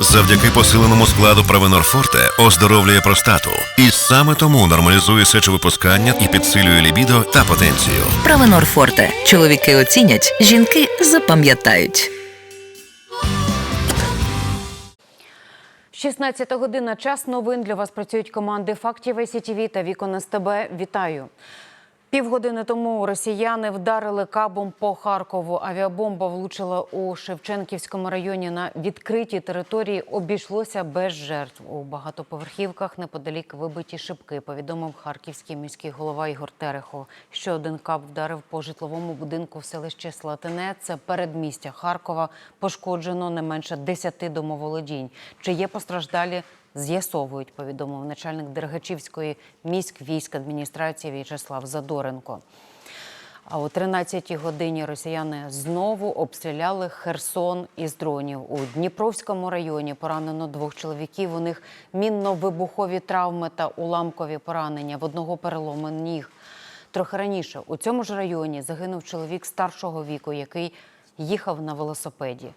Завдяки посиленому складу Провенор Форте оздоровлює простату. І саме тому нормалізує сечовипускання і підсилює лібідо та потенцію. Правенор Форте. Чоловіки оцінять, жінки запам'ятають. 16 година. Час новин для вас працюють команди фактів СІТВ та Вікон СТБ. Вітаю. Півгодини тому росіяни вдарили кабом по Харкову. Авіабомба влучила у Шевченківському районі на відкритій території. Обійшлося без жертв. У багатоповерхівках неподалік вибиті шибки. Повідомив харківський міський голова Ігор Терехов. Ще один каб вдарив по житловому будинку в селищі Слатине. Це передмістя Харкова. Пошкоджено не менше 10 домоволодінь. Чи є постраждалі? З'ясовують, повідомив начальник Дергачівської міськвійськ адміністрації В'ячеслав Задоренко. А о 13-й годині росіяни знову обстріляли Херсон із дронів. У Дніпровському районі поранено двох чоловіків. У них мінно-вибухові травми та уламкові поранення. В одного переломи ніг. Трохи раніше у цьому ж районі загинув чоловік старшого віку, який їхав на велосипеді.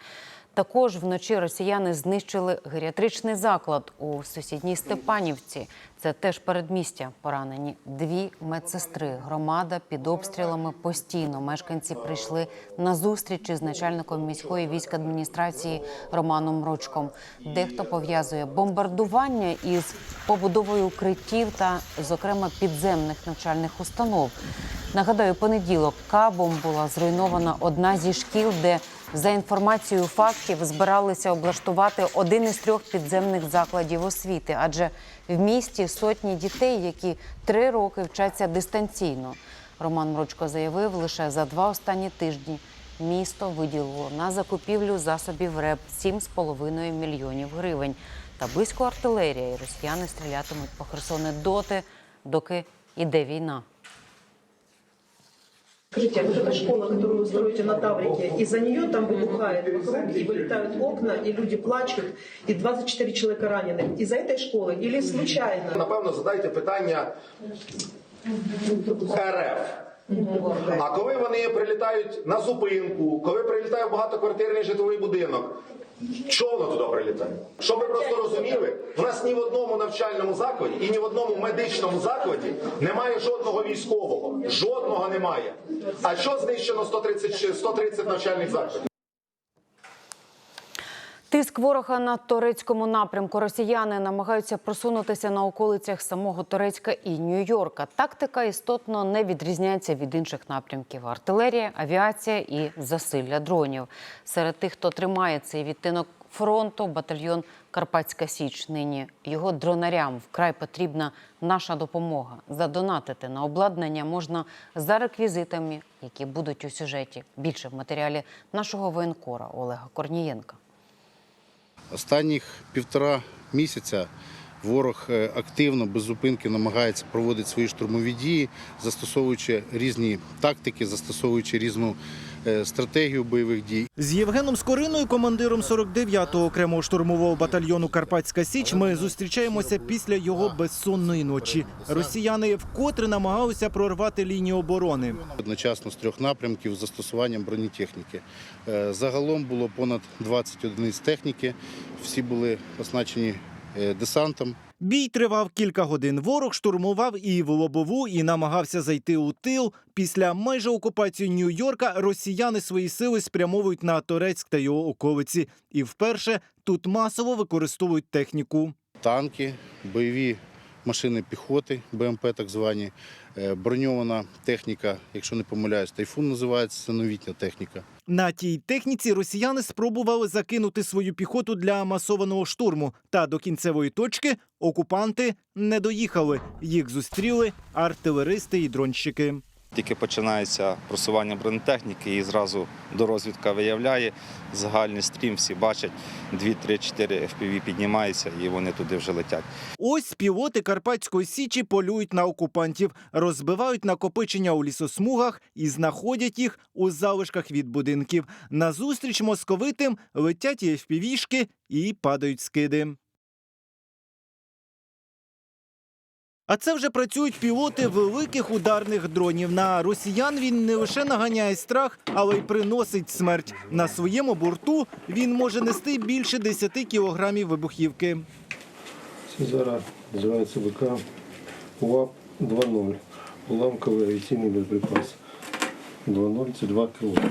Також вночі росіяни знищили геріатричний заклад у сусідній Степанівці. Це теж передмістя поранені. Дві медсестри. Громада під обстрілами постійно. Мешканці прийшли на зустріч із начальником міської військ адміністрації Романом Ручком. Дехто пов'язує бомбардування із побудовою укриттів та, зокрема, підземних навчальних установ. Нагадаю, понеділок кабом була зруйнована одна зі шкіл, де за інформацією фактів збиралися облаштувати один із трьох підземних закладів освіти, адже в місті сотні дітей, які три роки вчаться дистанційно. Роман Мрочко заявив, лише за два останні тижні місто виділило на закупівлю засобів РЕП 7,5 мільйонів гривень. Та близько артилерія, і росіяни стрілятимуть по Херсону доти, доки йде війна. Скажите, а вот эта школа, которую вы строите на Таврике, из-за нее там выбухает вокруг, и вылетают окна, и люди плачут, и 24 человека ранены. Из-за этой школы или случайно? Напевно, задайте питання РФ. А коли вони прилітають на зупинку, коли прилітає в багатоквартирний житловий будинок, що воно туди прилітає? Щоб ви просто розуміли, в нас ні в одному навчальному закладі і ні в одному медичному закладі немає жодного військового. Жодного немає. А що знищено 130, 130 навчальних закладів? Тиск ворога на турецькому напрямку. Росіяни намагаються просунутися на околицях самого Турецька і Нью-Йорка. Тактика істотно не відрізняється від інших напрямків: артилерія, авіація і засилля дронів. Серед тих, хто тримає цей відтинок фронту, батальйон Карпатська Січ. Нині його дронарям вкрай потрібна наша допомога. Задонатити на обладнання можна за реквізитами, які будуть у сюжеті. Більше в матеріалі нашого воєнкора Олега Корнієнка. Останніх півтора місяця ворог е, активно без зупинки намагається проводити свої штурмові дії, застосовуючи різні тактики, застосовуючи різну стратегію бойових дій. З Євгеном Скориною, командиром 49-го окремого штурмового батальйону Карпатська Січ, ми зустрічаємося після його безсонної ночі. Росіяни вкотре намагалися прорвати лінію оборони. Одночасно з трьох напрямків з застосуванням бронетехніки. Е, Загалом було понад 20 одиниць техніки. Всі були оснащені е, десантом. Бій тривав кілька годин. Ворог штурмував і лобову, і намагався зайти у тил. Після майже окупації Нью-Йорка росіяни свої сили спрямовують на Торецьк та його околиці. І вперше тут масово використовують техніку. танки, бойові машини піхоти, БМП так звані, броньована техніка, якщо не помиляюсь, тайфун називається, це новітня техніка. На тій техніці росіяни спробували закинути свою піхоту для масованого штурму. Та до кінцевої точки окупанти не доїхали. Їх зустріли артилеристи і дронщики. Тільки починається просування бронетехніки і зразу до розвідка виявляє загальний стрім, всі бачать, 2-3-4 FPV піднімаються і вони туди вже летять. Ось пілоти Карпатської січі полюють на окупантів, розбивають накопичення у лісосмугах і знаходять їх у залишках від будинків. Назустріч московитим летять і FPV-шки і падають скиди. А це вже працюють пілоти великих ударних дронів. На росіян він не лише наганяє страх, але й приносить смерть. На своєму борту він може нести більше 10 кілограмів вибухівки. Це зараз називається ВК УАП 2.0. Уламковий авіаційний боєприпас. 2.0 це 2 кг.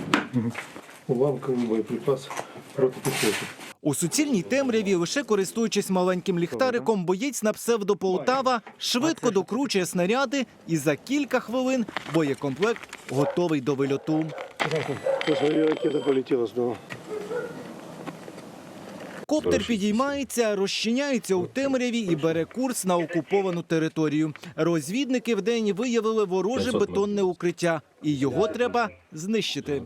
Уламковий боєприпас проти піхоти. У суцільній темряві, лише користуючись маленьким ліхтариком, боєць на псевдо Полтава швидко докручує снаряди, і за кілька хвилин боєкомплект готовий до вильоту. Ракета полетіла знову. Коптер підіймається, розчиняється у темряві і бере курс на окуповану територію. Розвідники вдень виявили вороже бетонне укриття, і його треба знищити.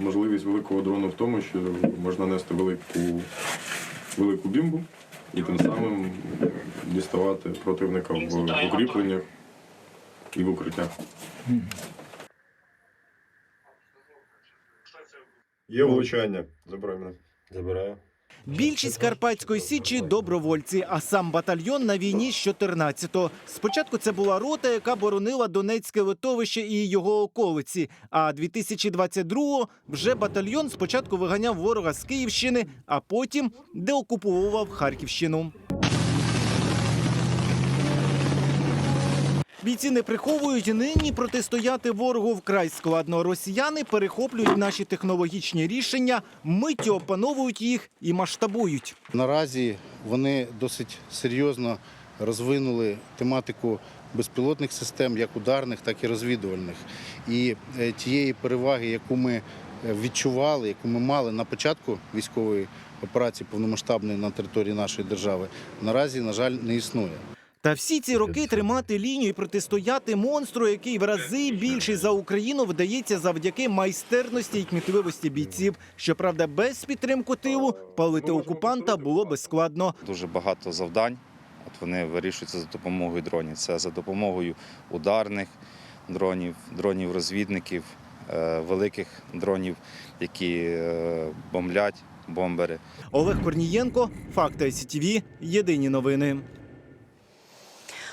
Можливість великого дрону в тому, що можна нести велику, велику бімбу і тим самим діставати противника в укріпленнях і в укриттях. Є влучання. Забирай мене. Забираю. Більшість Карпатської січі добровольці, а сам батальйон на війні з 14-го. Спочатку це була рота, яка боронила Донецьке литовище і його околиці. А 2022-го вже батальйон спочатку виганяв ворога з Київщини, а потім деокуповував Харківщину. Бійці не приховують нині протистояти ворогу вкрай складно. Росіяни перехоплюють наші технологічні рішення, миттю опановують їх і масштабують. Наразі вони досить серйозно розвинули тематику безпілотних систем, як ударних, так і розвідувальних. І е, тієї переваги, яку ми е, відчували, яку ми мали на початку військової операції повномасштабної на території нашої держави, наразі, на жаль, не існує. Та всі ці роки тримати лінію і протистояти монстру, який в рази більший за Україну, вдається завдяки майстерності і кмітливості бійців. Щоправда, без підтримки тилу палити окупанта було би складно. Дуже багато завдань. От вони вирішуються за допомогою дронів. Це за допомогою ударних дронів, дронів-розвідників, е, великих дронів, які е, бомблять бомбери. Олег Корнієнко, Факти СІТВ, Єдині новини.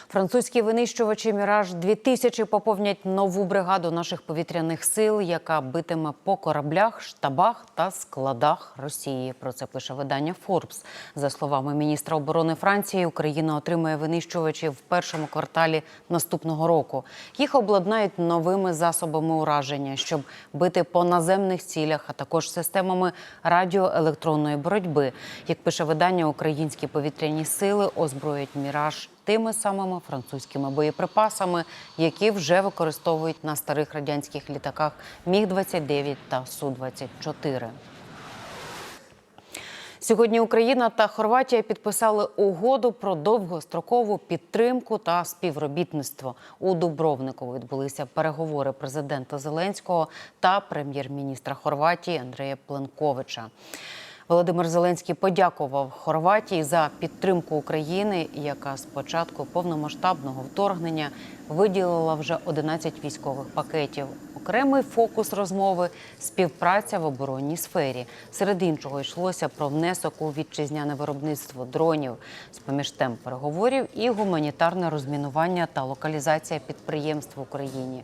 Французькі винищувачі Міраж 2000 поповнять нову бригаду наших повітряних сил, яка битиме по кораблях, штабах та складах Росії. Про це пише видання Форбс. За словами міністра оборони Франції, Україна отримає винищувачі в першому кварталі наступного року. Їх обладнають новими засобами ураження, щоб бити по наземних цілях, а також системами радіоелектронної боротьби. Як пише видання, українські повітряні сили озброять міраж тими самими французькими боєприпасами, які вже використовують на старих радянських літаках Міг-29 та Су-24. Сьогодні Україна та Хорватія підписали угоду про довгострокову підтримку та співробітництво. У Дубровнику відбулися переговори президента Зеленського та прем'єр-міністра Хорватії Андрея Пленковича. Володимир Зеленський подякував Хорватії за підтримку України, яка з початку повномасштабного вторгнення виділила вже 11 військових пакетів. Окремий фокус розмови співпраця в оборонній сфері. Серед іншого йшлося про внесок у вітчизняне виробництво дронів з поміж тем переговорів і гуманітарне розмінування та локалізація підприємств в Україні.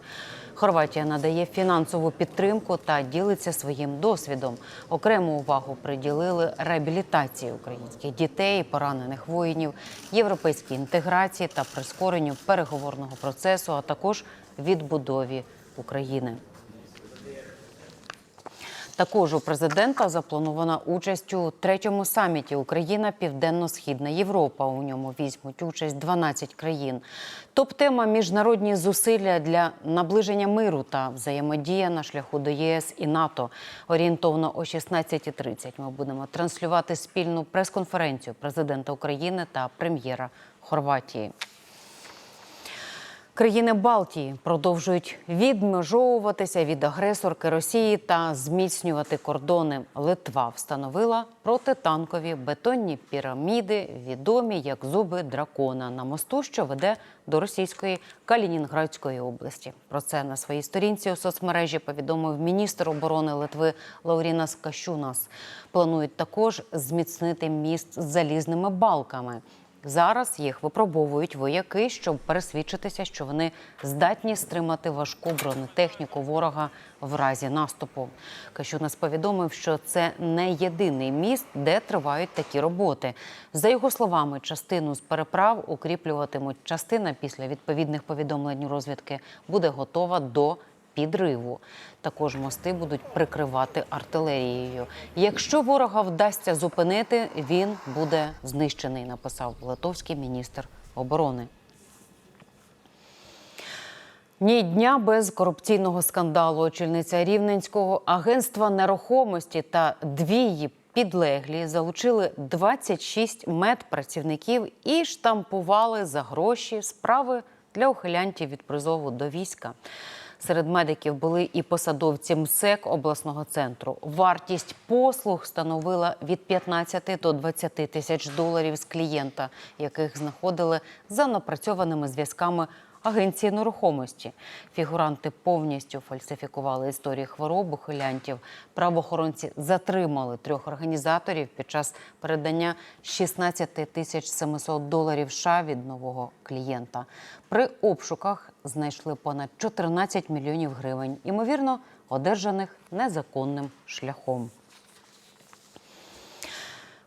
Хорватія надає фінансову підтримку та ділиться своїм досвідом. Окрему увагу приділили реабілітації українських дітей, поранених воїнів, європейській інтеграції та прискоренню переговорного процесу, а також відбудові України. Також у президента запланована участь у третьому саміті Україна Південно-Східна Європа. У ньому візьмуть участь 12 країн. Топ-тема міжнародні зусилля для наближення миру та взаємодія на шляху до ЄС і НАТО. Орієнтовно о 16.30 ми будемо транслювати спільну прес-конференцію президента України та прем'єра Хорватії. Країни Балтії продовжують відмежовуватися від агресорки Росії та зміцнювати кордони. Литва встановила протитанкові бетонні піраміди, відомі як зуби дракона на мосту, що веде до російської Калінінградської області. Про це на своїй сторінці у соцмережі повідомив міністр оборони Литви Лаурінас Кащунас. Планують також зміцнити міст з залізними балками. Зараз їх випробовують вояки, щоб пересвідчитися, що вони здатні стримати важку бронетехніку ворога в разі наступу. Кащунас повідомив, що це не єдиний міст, де тривають такі роботи. За його словами, частину з переправ укріплюватимуть. Частина після відповідних повідомлень розвідки буде готова до підриву. Також мости будуть прикривати артилерією. Якщо ворога вдасться зупинити, він буде знищений, написав литовський міністр оборони. Ні дня без корупційного скандалу. Очільниця Рівненського агентства нерухомості та дві її підлеглі залучили 26 медпрацівників і штампували за гроші справи для ухилянтів від призову до війська. Серед медиків були і посадовці МСЕК обласного центру. Вартість послуг становила від 15 до 20 тисяч доларів з клієнта, яких знаходили за напрацьованими зв'язками агенції нерухомості. Фігуранти повністю фальсифікували історії хвороб ухилянтів. Правоохоронці затримали трьох організаторів під час передання 16 тисяч 700 доларів США від нового клієнта. При обшуках знайшли понад 14 мільйонів гривень, ймовірно, одержаних незаконним шляхом.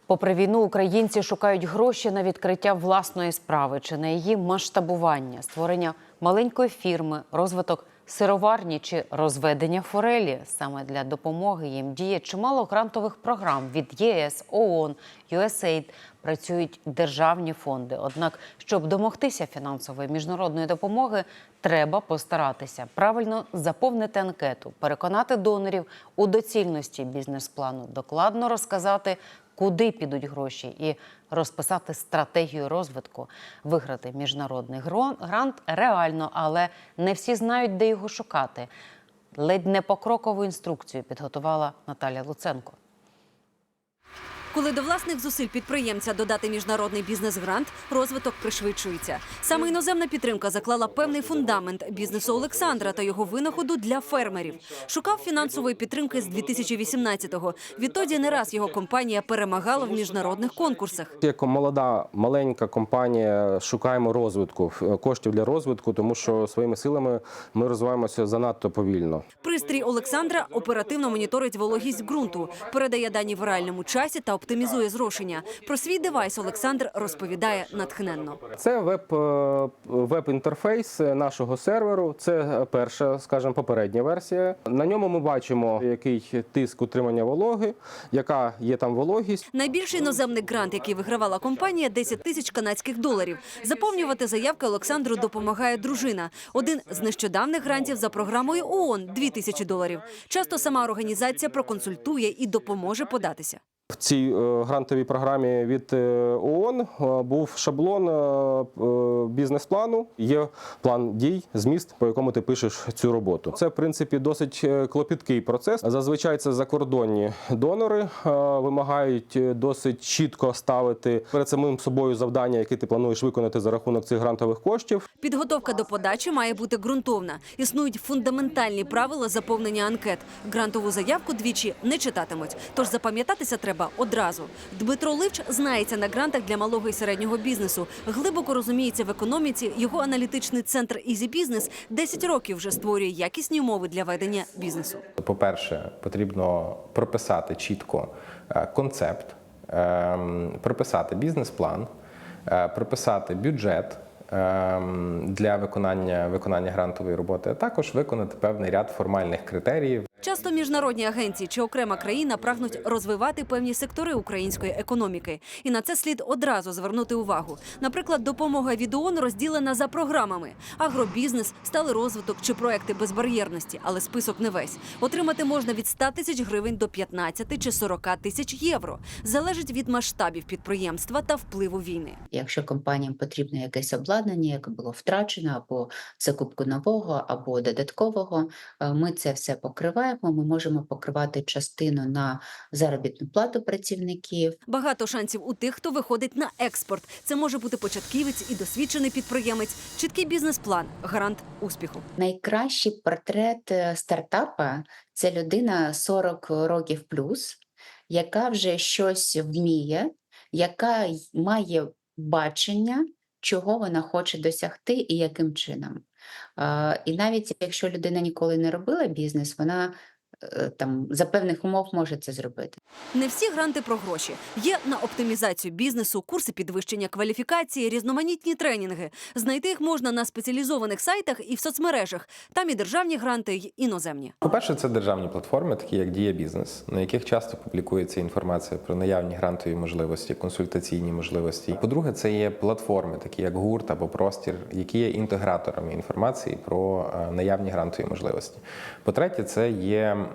Попри війну, українці шукають гроші на відкриття власної справи чи на її масштабування, створення маленької фірми, розвиток сироварні чи розведення форелі. Саме для допомоги їм діє чимало грантових програм від ЄС, ООН, USAID. Працюють державні фонди. Однак, щоб домогтися фінансової міжнародної допомоги, треба постаратися правильно заповнити анкету, переконати донорів у доцільності бізнес-плану, докладно розказати, куди підуть гроші, і розписати стратегію розвитку. Виграти міжнародний грант реально, але не всі знають, де його шукати. Ледь не покрокову інструкцію підготувала Наталя Луценко. Коли до власних зусиль підприємця додати міжнародний бізнес-грант, розвиток пришвидшується. Саме іноземна підтримка заклала певний фундамент бізнесу Олександра та його винаходу для фермерів. Шукав фінансової підтримки з 2018-го. Відтоді не раз його компанія перемагала в міжнародних конкурсах. Як молода маленька компанія шукаємо розвитку коштів для розвитку, тому що своїми силами ми розвиваємося занадто повільно. Пристрій Олександра оперативно моніторить вологість ґрунту, передає дані в реальному часі та оптимізує зрошення. Про свій девайс Олександр розповідає натхненно. Це веб, е, веб-інтерфейс нашого серверу. Це перша, скажімо, попередня версія. На ньому ми бачимо, який тиск утримання вологи, яка є там вологість. Найбільший іноземний грант, який вигравала компанія, 10 тисяч канадських доларів. Заповнювати заявки Олександру допомагає дружина. Один з нещодавних грантів за програмою ООН – 2 тисячі доларів. Часто сама організація проконсультує і допоможе податися. В цій е, грантовій програмі від е, ООН е, був шаблон бізнес-плану. Є план дій, зміст, по якому ти пишеш цю роботу. Це в принципі досить клопіткий процес. Зазвичай це закордонні донори вимагають досить чітко ставити перед самим собою завдання, яке ти плануєш виконати за рахунок цих грантових коштів. Підготовка до подачі має бути ґрунтовна. Існують фундаментальні правила заповнення анкет. Грантову заявку двічі не читатимуть. Тож запам'ятатися треба одразу. Дмитро Ливч знається на грантах для малого і середнього бізнесу. Глибоко розуміється в економіці. Його аналітичний центр «Ізі Бізнес» 10 років вже створює якісні умови для ведення бізнесу. По-перше, потрібно прописати чітко е, концепт, ем, прописати бізнес-план, е, прописати бюджет ем, для виконання, виконання грантової роботи, а також виконати певний ряд формальних критеріїв. Часто міжнародні агенції чи окрема країна прагнуть розвивати певні сектори української економіки, і на це слід одразу звернути увагу. Наприклад, допомога від ООН розділена за програмами: агробізнес, сталий розвиток чи проекти безбар'єрності, але список не весь. Отримати можна від 100 тисяч гривень до 15 чи 40 тисяч євро. Залежить від масштабів підприємства та впливу війни. Якщо компаніям потрібно якесь обладнання, яке було втрачено, або закупку нового, або додаткового, е, ми це все покриваємо. Ми можемо покривати частину на заробітну плату працівників. Багато шансів у тих, хто виходить на експорт. Це може бути початківець і досвідчений підприємець, чіткий бізнес-план, гарант успіху. Найкращий портрет е, стартапа це людина 40 років плюс, яка вже щось вміє, яка має бачення, чого вона хоче досягти і яким чином. Е, І навіть якщо людина ніколи не робила бізнес, вона там за певних умов може це зробити. Не всі гранти про гроші. Є на оптимізацію бізнесу, курси підвищення кваліфікації, різноманітні тренінги. Знайти їх можна на спеціалізованих сайтах і в соцмережах. Там і державні гранти, й іноземні. По-перше, це державні платформи, такі як Дія Бізнес, на яких часто публікується інформація про наявні грантові можливості, консультаційні можливості. По-друге, це є платформи, такі як гурт або простір, які є інтеграторами інформації про е, наявні грантові можливості. По-третє, це є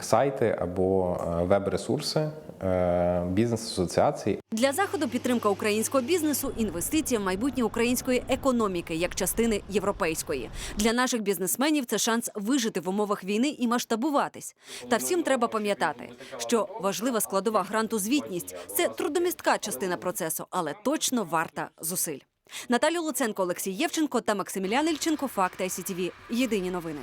сайти або е, веб-ресурси е, бізнес-асоціацій, Для заходу підтримка українського бізнесу, інвестиція в майбутнє української економіки як частини європейської. Для наших бізнесменів це шанс вижити в умовах війни і масштабуватись. Та всім треба пам'ятати, що важлива складова гранту звітність це трудомістка частина процесу, але точно варта зусиль. Наталю Луценко, Олексій Євченко та Максимілян Ільченко. Факти ICTV. Єдині новини.